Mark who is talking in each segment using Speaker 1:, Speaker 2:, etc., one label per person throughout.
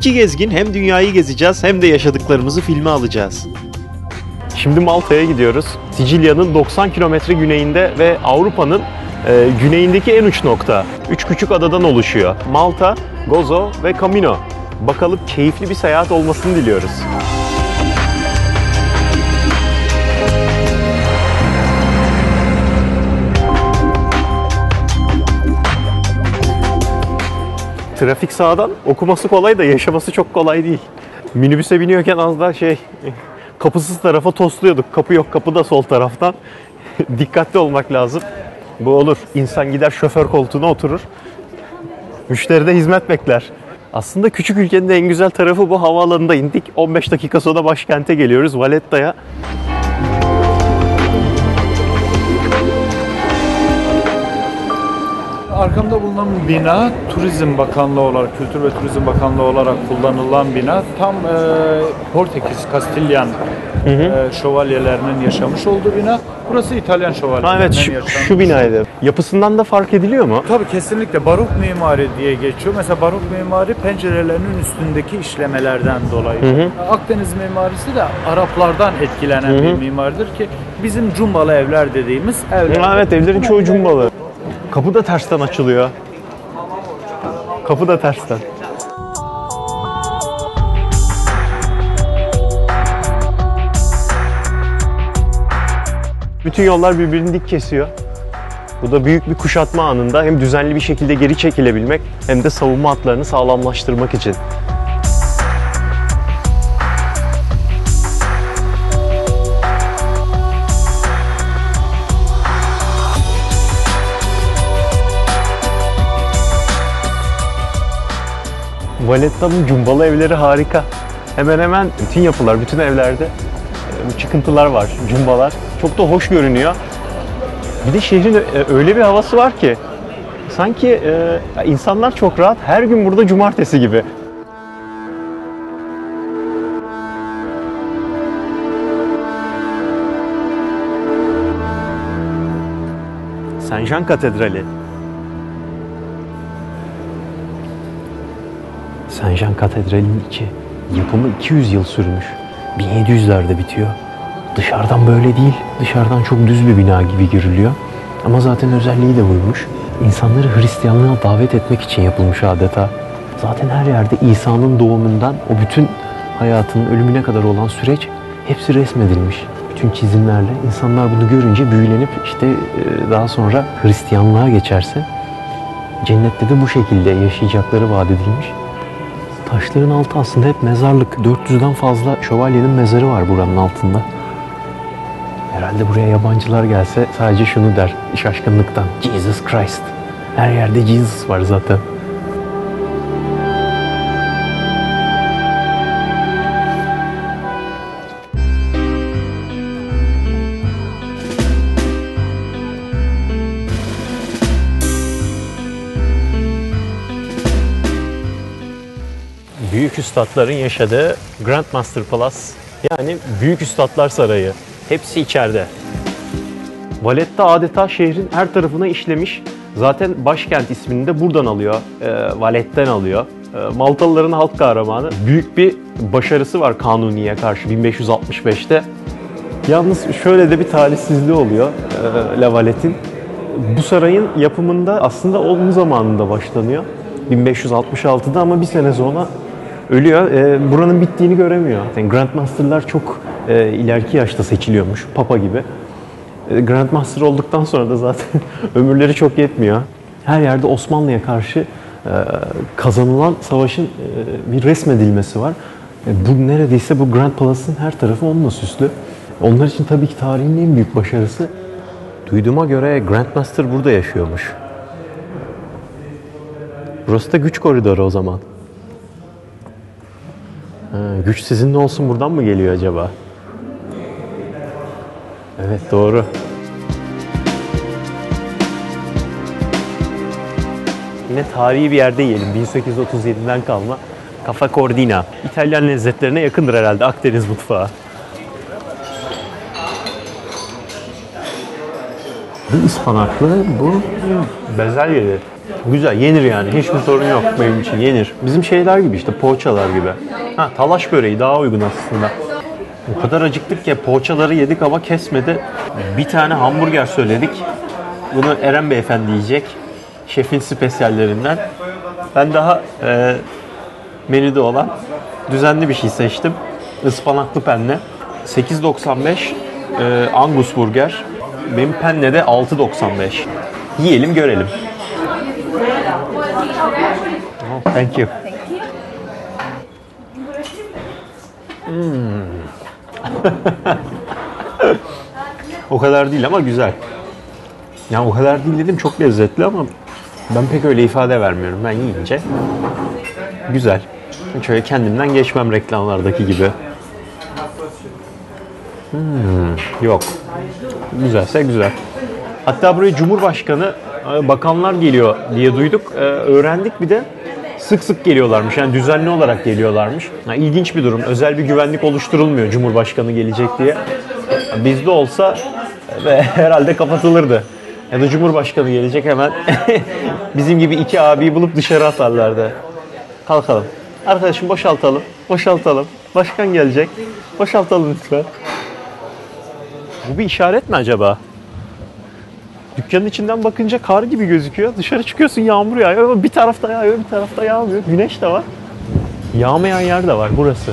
Speaker 1: İki gezgin hem dünyayı gezeceğiz hem de yaşadıklarımızı filme alacağız.
Speaker 2: Şimdi Malta'ya gidiyoruz. Sicilya'nın 90 kilometre güneyinde ve Avrupa'nın e, güneyindeki en uç nokta. Üç küçük adadan oluşuyor. Malta, Gozo ve Camino. Bakalım keyifli bir seyahat olmasını diliyoruz. Trafik sağdan okuması kolay da yaşaması çok kolay değil. Minibüse biniyorken az daha şey kapısız tarafa tosluyorduk. Kapı yok kapı da sol taraftan. Dikkatli olmak lazım. Bu olur. İnsan gider şoför koltuğuna oturur. Müşteri de hizmet bekler. Aslında küçük ülkenin en güzel tarafı bu havaalanında indik. 15 dakika sonra başkente geliyoruz Valletta'ya.
Speaker 3: Arkamda bulunan bina Turizm Bakanlığı olarak, Kültür ve Turizm Bakanlığı olarak kullanılan bina tam e, Portekiz, Kastilyan e, şövalyelerinin yaşamış olduğu bina. Burası İtalyan
Speaker 2: Ha
Speaker 3: şövalyelerinin
Speaker 2: evet şu, şu binaydı. Yapısından da fark ediliyor mu?
Speaker 3: Tabii kesinlikle barok mimari diye geçiyor. Mesela barok mimari pencerelerinin üstündeki işlemelerden dolayı. Akdeniz mimarisi de Araplardan etkilenen bir mimaridir ki bizim cumbalı evler dediğimiz evler.
Speaker 2: Ha, evet evlerin çoğu cumbalı. Kapı da tersten açılıyor. Kapı da tersten. Bütün yollar birbirini dik kesiyor. Bu da büyük bir kuşatma anında hem düzenli bir şekilde geri çekilebilmek hem de savunma hatlarını sağlamlaştırmak için. Valetta'nın cumbalı evleri harika. Hemen hemen bütün yapılar, bütün evlerde e, çıkıntılar var, cumbalar. Çok da hoş görünüyor. Bir de şehrin e, öyle bir havası var ki sanki e, insanlar çok rahat. Her gün burada cumartesi gibi. Saint Jean Katedrali. Saint Jean Katedrali'nin içi yapımı 200 yıl sürmüş. 1700'lerde bitiyor. Dışarıdan böyle değil. Dışarıdan çok düz bir bina gibi görülüyor. Ama zaten özelliği de buymuş. İnsanları Hristiyanlığa davet etmek için yapılmış adeta. Zaten her yerde İsa'nın doğumundan o bütün hayatının ölümüne kadar olan süreç hepsi resmedilmiş. Bütün çizimlerle insanlar bunu görünce büyülenip işte e, daha sonra Hristiyanlığa geçerse cennette de bu şekilde yaşayacakları vaat edilmiş. Taşların altı aslında hep mezarlık. 400'den fazla şövalyenin mezarı var buranın altında. Herhalde buraya yabancılar gelse sadece şunu der şaşkınlıktan. Jesus Christ. Her yerde Jesus var zaten. Büyük üstadların yaşadığı Grandmaster Palace yani Büyük Üstadlar Sarayı. Hepsi içeride. Valletta adeta şehrin her tarafına işlemiş. Zaten başkent ismini de buradan alıyor. E, Vallet'ten alıyor. E, Maltalıların halk kahramanı. Büyük bir başarısı var Kanuni'ye karşı 1565'te. Yalnız şöyle de bir talihsizliği oluyor e, La Vallette'in. Bu sarayın yapımında aslında onun zamanında başlanıyor. 1566'da ama bir sene sonra ölüyor. E, buranın bittiğini göremiyor. Yani Grandmaster'lar çok e, ileriki yaşta seçiliyormuş. Papa gibi. E, Grandmaster olduktan sonra da zaten ömürleri çok yetmiyor. Her yerde Osmanlı'ya karşı e, kazanılan savaşın e, bir resmedilmesi var. E, bu neredeyse bu Grand Palace'ın her tarafı onunla süslü. Onlar için tabii ki tarihin en büyük başarısı. Duyduğuma göre Grandmaster burada yaşıyormuş. Burası da güç koridoru o zaman. Ha, güç sizinle olsun buradan mı geliyor acaba? Evet doğru. Yine tarihi bir yerde yiyelim. 1837'den kalma Kafa Cordina. İtalyan lezzetlerine yakındır herhalde Akdeniz mutfağı. Bu ıspanaklı, bu bezelyeli. Güzel, yenir yani. Hiçbir sorun yok benim için. Yenir. Bizim şeyler gibi işte, poğaçalar gibi. Ha, talaş böreği daha uygun aslında. O kadar acıktık ki poğaçaları yedik ama kesmedi. Bir tane hamburger söyledik. Bunu Eren Beyefendi yiyecek. Şefin spesiyallerinden. Ben daha e, menüde olan düzenli bir şey seçtim. Ispanaklı penne. 8.95 e, Angus burger. Benim penne de 6.95. Yiyelim görelim. Oh, thank you. Hmm. o kadar değil ama güzel. Ya o kadar değil dedim çok lezzetli ama ben pek öyle ifade vermiyorum. Ben yiyince güzel. Şöyle kendimden geçmem reklamlardaki gibi. Hmm, yok. Güzelse güzel. Hatta buraya Cumhurbaşkanı, bakanlar geliyor diye duyduk. E, Öğrendik bir de sık sık geliyorlarmış. Yani düzenli olarak geliyorlarmış. Ha, ilginç bir durum. Özel bir güvenlik oluşturulmuyor Cumhurbaşkanı gelecek diye. Bizde olsa e, herhalde kapatılırdı. Ya da Cumhurbaşkanı gelecek hemen bizim gibi iki abiyi bulup dışarı atarlardı. Kalkalım. Arkadaşım boşaltalım. Boşaltalım. Başkan gelecek. Boşaltalım lütfen. Bu bir işaret mi acaba? Dükkanın içinden bakınca kar gibi gözüküyor. Dışarı çıkıyorsun yağmur yağıyor ama bir tarafta yağıyor bir tarafta yağmıyor. Güneş de var. Yağmayan yer de var burası.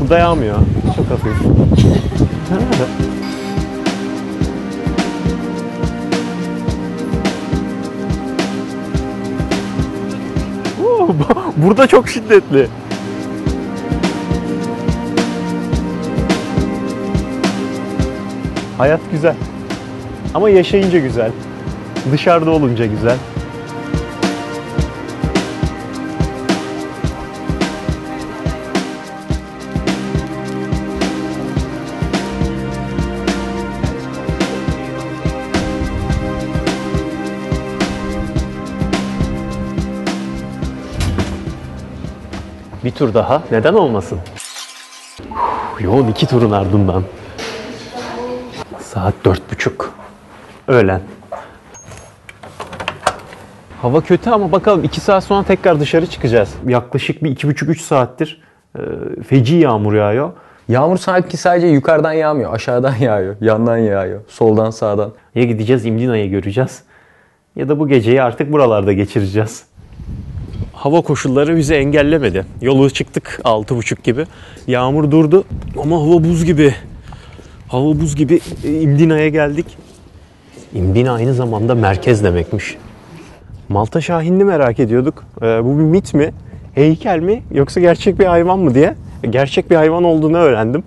Speaker 2: Burada yağmıyor. Çok hafif. Burada çok şiddetli. Hayat güzel. Ama yaşayınca güzel. Dışarıda olunca güzel. Bir tur daha. Neden olmasın? Yoğun iki turun ardından. Saat dört buçuk. Öğlen. Hava kötü ama bakalım 2 saat sonra tekrar dışarı çıkacağız. Yaklaşık bir iki buçuk üç saattir e, feci yağmur yağıyor.
Speaker 4: Yağmur sanki sadece yukarıdan yağmıyor. Aşağıdan yağıyor. Yandan yağıyor. Soldan sağdan.
Speaker 2: Ya gideceğiz İmdina'yı göreceğiz ya da bu geceyi artık buralarda geçireceğiz. Hava koşulları bizi engellemedi. Yolu çıktık 6.30 gibi. Yağmur durdu ama hava buz gibi. Hava buz gibi E, İmdina'ya geldik. İmdina aynı zamanda merkez demekmiş. Malta Şahinini merak ediyorduk. Ee, bu bir mit mi? Heykel mi? Yoksa gerçek bir hayvan mı diye. Gerçek bir hayvan olduğunu öğrendim.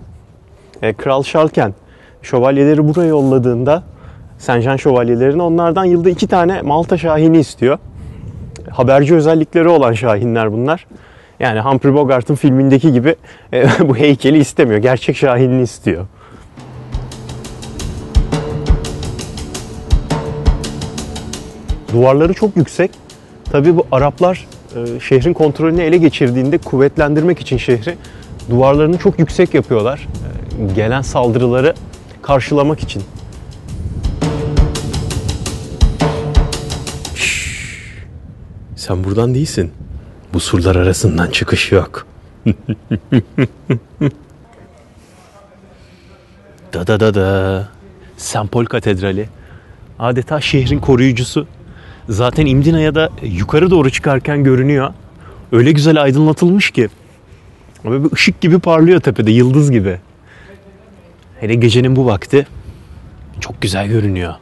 Speaker 2: Ee, Kral Şalken şövalyeleri buraya yolladığında Senjan şövalyelerini onlardan yılda iki tane Malta Şahini istiyor. Haberci özellikleri olan Şahinler bunlar. Yani Humphrey Bogart'ın filmindeki gibi e, bu heykeli istemiyor. Gerçek Şahinini istiyor. Duvarları çok yüksek. Tabii bu Araplar e, şehrin kontrolünü ele geçirdiğinde kuvvetlendirmek için şehri duvarlarını çok yüksek yapıyorlar. E, gelen saldırıları karşılamak için. Şşş. Sen buradan değilsin. Bu surlar arasından çıkış yok. da da da da. Paul Katedrali. Adeta şehrin koruyucusu. Zaten İmdina'ya da yukarı doğru çıkarken görünüyor. Öyle güzel aydınlatılmış ki. Böyle bir ışık gibi parlıyor tepede, yıldız gibi. Hele gecenin bu vakti çok güzel görünüyor.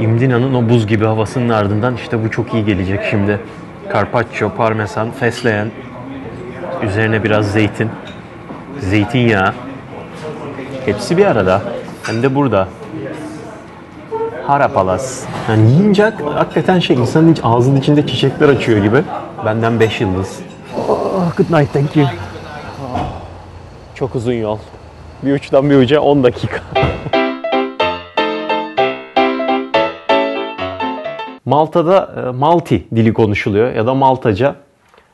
Speaker 2: İmdina'nın o buz gibi havasının ardından işte bu çok iyi gelecek şimdi. Carpaccio, parmesan, fesleğen, üzerine biraz zeytin, zeytinyağı. Hepsi bir arada. Hem de burada. Harapalas. Yani yiyince hak- hakikaten şey insanın iç, ağzının içinde çiçekler açıyor gibi. Benden 5 yıldız. Oh, good night, thank you. Çok uzun yol. Bir uçtan bir uca 10 dakika. Malta'da e, Malti dili konuşuluyor ya da Maltaca.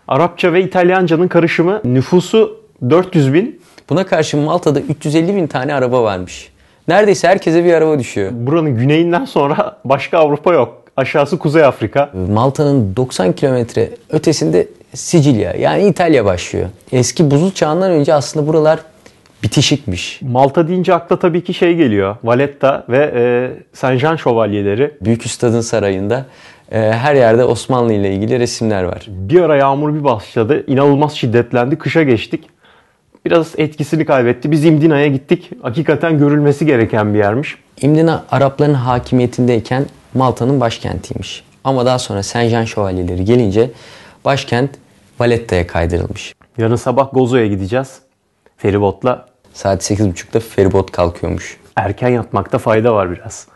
Speaker 2: Arapça ve İtalyancanın karışımı nüfusu 400 bin,
Speaker 4: Buna karşı Malta'da 350 bin tane araba varmış. Neredeyse herkese bir araba düşüyor.
Speaker 2: Buranın güneyinden sonra başka Avrupa yok. Aşağısı Kuzey Afrika.
Speaker 4: Malta'nın 90 kilometre ötesinde Sicilya yani İtalya başlıyor. Eski buzul çağından önce aslında buralar bitişikmiş.
Speaker 2: Malta deyince akla tabii ki şey geliyor. Valletta ve e, Saint Jean şövalyeleri.
Speaker 4: Büyük Üstad'ın sarayında e, her yerde Osmanlı ile ilgili resimler var.
Speaker 2: Bir ara yağmur bir başladı. İnanılmaz şiddetlendi. Kışa geçtik. Biraz etkisini kaybetti. Biz İmdina'ya gittik. Hakikaten görülmesi gereken bir yermiş.
Speaker 4: İmdina Arapların hakimiyetindeyken Malta'nın başkentiymiş. Ama daha sonra Saint Jean şövalyeleri gelince başkent Valletta'ya kaydırılmış.
Speaker 2: Yarın sabah Gozo'ya gideceğiz. Feribotla.
Speaker 4: Saat 8.30'da feribot kalkıyormuş.
Speaker 2: Erken yatmakta fayda var biraz.